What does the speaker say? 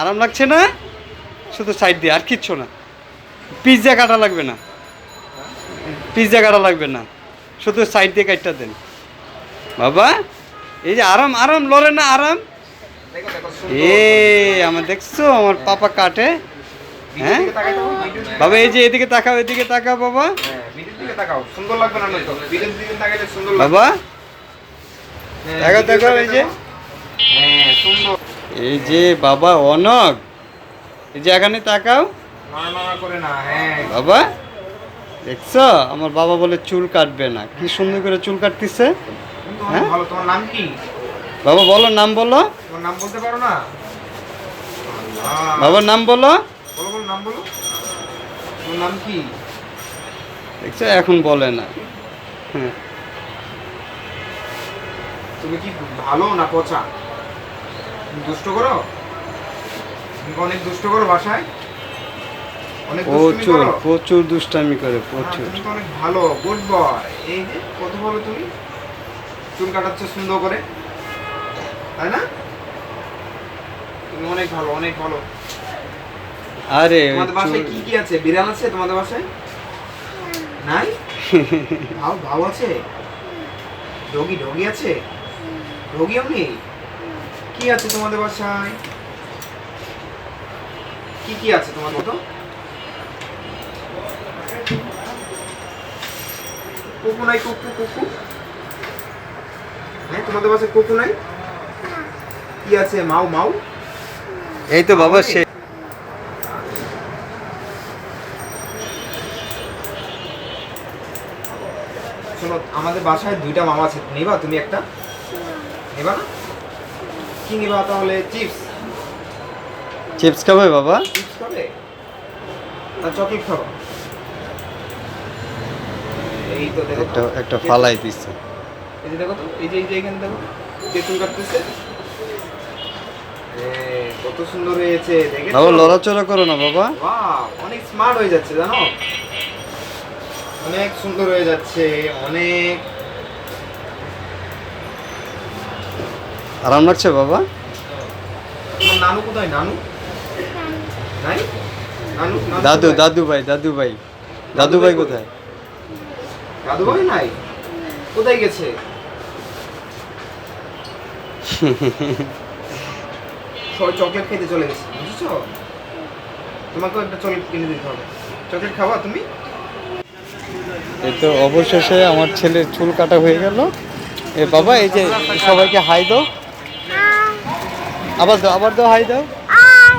আরাম লাগছে না? শুধু সাইড দিয়ে, আর কিচ্ছু না। পিৎজা কাটা লাগবে না। পিৎজা কাটা লাগবে না। শুধু সাইড দিয়ে কাটটা দেন। বাবা, এই যে আরাম আরাম, লড়ে না আরাম? দেখো দেখো এ আমার দেখছ, আমার পাপা কাটে। হ্যাঁ? বাবা, এই যে এদিকে তাকাও এদিকে তাকাও, বাবা। বাবা দেখো দিকে এই যে। হ্যাঁ সুন্দর। এই যে বাবা অনক এই যে এখানে তাকাও। না হ্যাঁ। বাবা দেখছ? আমার বাবা বলে চুল কাটবে না। কি সুন্দর করে চুল কাটতেছে। হ্যাঁ? তোমার নাম কি? বাবা বলো নাম বলো। নাম বলতে পারো না? বাবার নাম বলো। নাম বলো। নাম কি? দেখছ? এখন বলে না। হ্যাঁ। তুমি কি ভালো না পচা? দুষ্ট করো? অনেক দুষ্ট করো অনেক প্রচুর প্রচুর দুষ্টামি করে প্রচুর। অনেক ভালো গুড বয় এই যে কত ভালো তুমি। চুল কাটাচ্ছ সুন্দর করে। তাই না? তুমি অনেক ভালো অনেক ভালো। আরে তোমাদের বাসায় কি কি আছে? বিড়াল আছে তোমাদের বাসায়? নাই? ভাও ভাও আছে? ডগি ডগি আছে? ডগিও নেই কি আছে তোমাদের বাসায়? কি কি আছে তোমার মতো? কুকু নাই কুকু কুকু। হ্যাঁ তোমাদের বাসায় কুকু নাই? কি আছে? মাও মাও এই তো বাবা সে আমাদের বাসায় দুইটা মামা আছে। নেবা তুমি একটা? নেবা না? কি নেবা তাহলে চিপস। চিপস খাবে বাবা? চিপস খাবে? না চকলেট খাব। এই তো দেখো। একটা একটা ফালাই এই যে দেখো তো এই যে এই যে এখানে দেখো তেঁতুল কাটতেছে। কত সুন্দর হয়েছে দেখে বাবা লড়াচড়া করো না বাবা। অনেক স্মার্ট হয়ে যাচ্ছে জানো? অনেক সুন্দর হয়ে যাচ্ছে অনেক আরাম লাগছে বাবা? নানু কোথায়? নানু? নাই? দাদু? দাদু ভাই দাদু ভাই দাদু ভাই কোথায়? দাদু ভাই নাই? কোথায় গেছে? সবাই চকলেট খেতে চলে গেছে বুঝেছ? তোমাকেও একটা চকলেট কিনে দিতে হবে। চকলেট খাবা তুমি? এই তো অবশেষে আমার ছেলের চুল কাটা হয়ে গেল। এ বাবা এই যে সবাইকে হাই দাও। আবার দাও আবার দাও হাই দাও।